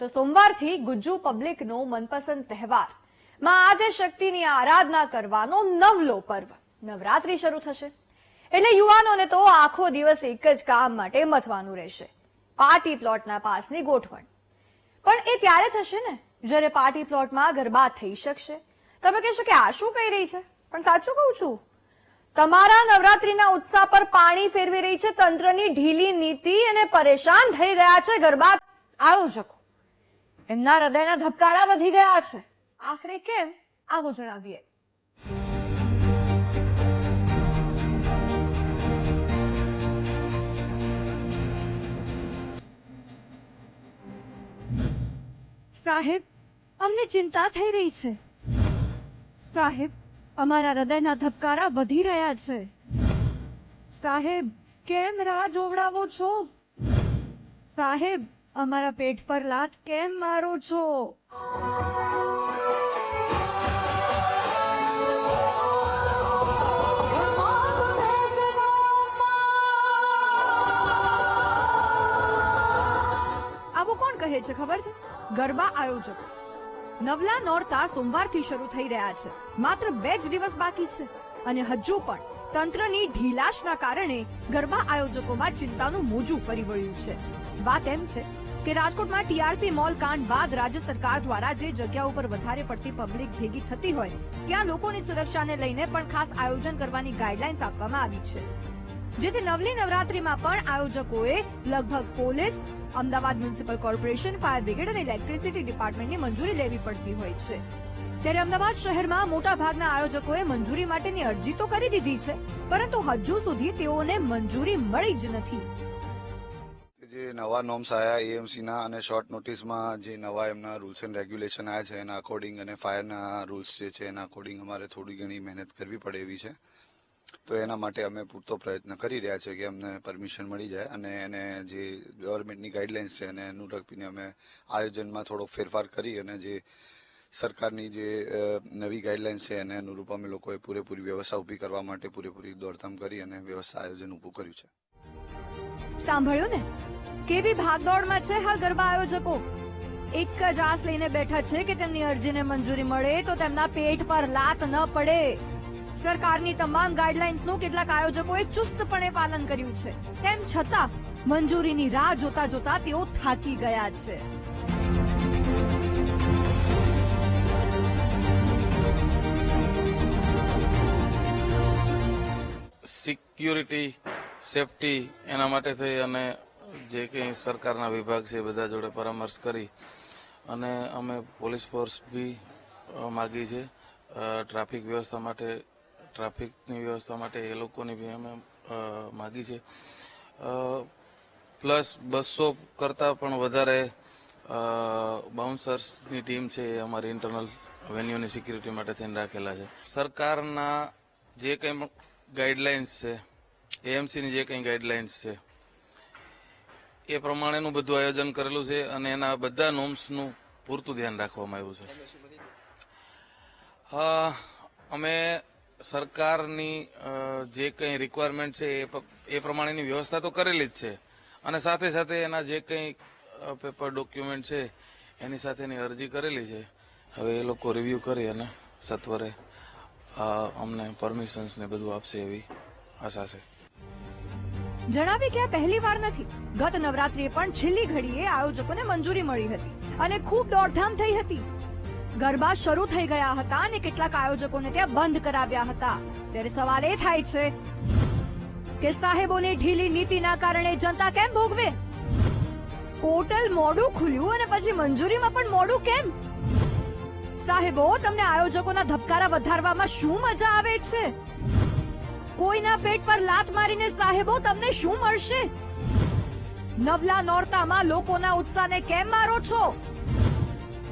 તો સોમવારથી ગુજ્જુ પબ્લિકનો મનપસંદ તહેવાર. માં આજે શક્તિની આરાધના કરવાનો નવલો પર્વ. નવરાત્રી શરૂ થશે. એટલે યુવાનોને તો આખો દિવસ એક જ કામ માટે મથવાનું રહેશે. પાર્ટી પ્લોટના પાસની ગોઠવણ. પણ એ ત્યારે થશે ને, જ્યારે પાર્ટી પ્લોટમાં ગરબા થઈ શકશે. તમે કહેશો કે આ શું કહી રહી છે? પણ સાચું કહું છું. તમારા નવરાત્રીના ઉત્સાહ પર પાણી ફેરવી રહી છે, તંત્રની ઢીલી નીતિ અને પરેશાન થઈ રહ્યા છે ગરબા. આયોજકો એમના હૃદયના ધબકારા વધી ગયા છે. આખરે કેમ? આવો જણાવીએ. સાહેબ, અમને ચિંતા થઈ રહી છે. સાહેબ, અમારા હૃદયના ધબકારા વધી રહ્યા છે. સાહેબ, કેમ રાહ જોવડાવો છો? સાહેબ અમારા પેટ પર લાત કેમ મારો છો? આવું કોણ કહે છે, ખબર છે? ગરબા આયોજકો. નવલા નોરતા સોમવારથી શરૂ થઈ રહ્યા છે. માત્ર બે જ દિવસ બાકી છે. અને હજુ પણ તંત્રની ઢીલાશના કારણે ગરબા આયોજકોમાં ચિંતાનું મોજું ફરી વળ્યું છે. વાત એમ છે કે રાજકોટમાં ટીઆરપી મોલ કાંડ બાદ રાજ્ય સરકાર દ્વારા જે જગ્યા ઉપર વધારે પડતી પબ્લિક ભેગી થતી હોય, ત્યાં લોકોની સુરક્ષાને લઈને પણ ખાસ આયોજન કરવાની ગાઈડલાઈન્સ આપવામાં આવી છે. જેથી નવલી નવરાત્રીમાં પણ આયોજકોએ લગભગ police, Ahmedabad municipal corporation, fire brigade અને ઇલેક્ટ્રિસિટી ડિપાર્ટમેન્ટની મંજૂરી લેવી પડતી હોય છે. ત્યારે અમદાવાદ શહેરમાં મોટા ભાગના આયોજકોએ મંજૂરી માટેની અરજી તો કરી દીધી છે, પરંતુ હજુ સુધી તેઓને મંજૂરી મળી જ નથી. નવા નોર્મ્સ આયા એએમસીના અને શોર્ટ નોટિસમાં જે નવા એમના રૂલ્સ એન્ડ રેગ્યુલેશન આયા છે, એના અકોર્ડિંગ અને ફાયરના રૂલ્સ જે છે, એના અકોર્ડિંગ અમારે થોડી ઘણી મહેનત કરવી પડે એવી છે. તો એના માટે અમે પૂરતો પ્રયત્ન કરી રહ્યા છીએ કે અમને પરમિશન મળી જાય અને એને જે ગવર્મેન્ટની ગાઈડલાઇન્સ છે એને અનુલક્ષીને અમે આયોજનમાં થોડો ફેરફાર કરી અને જે સરકારની જે નવી ગાઈડલાઇન્સ છે એને અનુરૂપ અમે લોકોએ પૂરેપૂરી વ્યવસ્થા ઊભી કરવા માટે પૂરેપૂરી દોડધામ કરી અને વ્યવસ્થા આયોજન ઊભું કર્યું છે. સાંભળ્યું ને? કેવી ભાગદોડમાં છે હાલ ગરબા આયોજકો? એક જ આસ લઈને બેઠા છે કે તેમની અરજીને મંજૂરી મળે તો તેમના પેટ પર લાત ન પડે. સરકારની તમામ ગાઈડલાઇન્સનું કેટલાક આયોજકોએ ચુસ્તપણે પાલન કર્યું છે. તેમ છતાં, મંજૂરીની રાહ જોતા જોતા તેઓ થાકી ગયા છે. સિક્યુરિટી, સેફટી એના માટે થઈ અને જે કંઈ સરકારના વિભાગ છે બધા જોડે પરામર્શ કરી અને અમે પોલીસ ફોર્સ બી માગી છે. ટ્રાફિક વ્યવસ્થા માટે, ટ્રાફિકની વ્યવસ્થા માટે એ લોકોની બી અમે માગી છે. પ્લસ બસો કરતાં પણ વધારે બાઉન્સર્સની ટીમ છે એ અમારી ઇન્ટરનલ વેન્યુની સિક્યુરિટી માટે થઈને રાખેલા છે. સરકારના જે કંઈ ગાઈડલાઇન્સ છે એએમસીની જે કંઈ ગાઈડલાઇન્સ છે એ પ્રમાણેનું બધું આયોજન કરેલું છે અને એના બધા નોમ્સનું પૂરતું ધ્યાન રાખવામાં આવ્યું છે. અમે સરકારની જે કંઈ રિક્વાયરમેન્ટ છે એ પ્રમાણેની વ્યવસ્થા તો કરેલી જ છે. અને સાથે સાથે એના જે કંઈ પેપર ડોક્યુમેન્ટ છે, એની સાથેની અરજી કરેલી છે. હવે એ લોકો રિવ્યુ કરી અને સત્વરે અમને પરમિશન્સ ને બધું આપશે એવી આશા છે. જણાવી કે પહેલી વાર નથી. ગત નવરાત્રીએ પણ છેલ્લી ઘડીએ આયોજકોને મંજૂરી મળી હતી અને ખૂબ દોડધામ થઈ હતી. ગરબા શરૂ થઈ ગયા હતા અને કેટલાક આયોજકોને ત્યાં બંધ કરાવ્યા હતા. ત્યારે સવાલ એ થાય છે કે સાહેબોની ઢીલી નીતિના કારણે જનતા કેમ ભોગવે? પોર્ટલ મોડું ખુલ્યું અને પછી મંજૂરીમાં પણ મોડું કેમ? સાહેબો, તમને આયોજકોના ધબકારા વધારવામાં શું મજા આવે છે? કોઈના પેટ પર લાત મારીને સાહેબો, તમને શું મળશે? નવલા નોરતામાં લોકોના ઉત્સાહને કેમ મારો છો?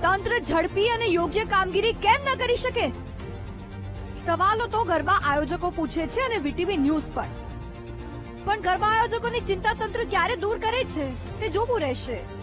તંત્ર ઝડપી અને યોગ્ય કામગીરી કેમ ન કરી શકે? સવાલો તો ગરબા આયોજકો પૂછે છે અને વીટીવી ન્યૂઝ પર. પણ ગરબા આયોજકોની ચિંતા તંત્ર ક્યારે દૂર કરે છે? તે જોવું રહેશે.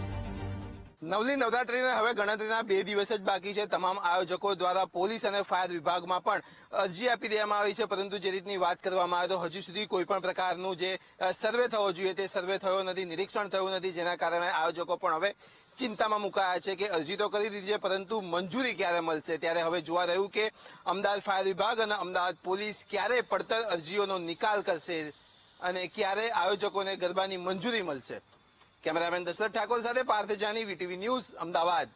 નવલી નવરાત્રીને હવે ગણતરીના બે દિવસ જ બાકી છે. તમામ આયોજકો દ્વારા પોલીસ અને ફાયર વિભાગમાં પણ અરજી આપી દેવામાં આવી છે. પરંતુ જે રીતની વાત કરવામાં આવે તો હજુ સુધી કોઈ પ્રકારનું જે સર્વે થવો જોઈએ તે સર્વે થયો નથી, નિરીક્ષણ થયું નથી. જેના કારણે આયોજકો પણ હવે ચિંતામાં મુકાયા છે કે અરજી તો કરી દીધી છે, પરંતુ મંજૂરી ક્યારે મળશે? ત્યારે હવે જોવા રહ્યું કે અમદાવાદ ફાયર વિભાગ અને અમદાવાદ પોલીસ ક્યારે પડતર અરજીઓનો નિકાલ કરશે અને ક્યારે આયોજકોને ગરબાની મંજૂરી મળશે? કેમેરામેન દશરથ ઠાકોર સાથે પાર્થ જાની વીટીવી ન્યૂઝ અમદાવાદ.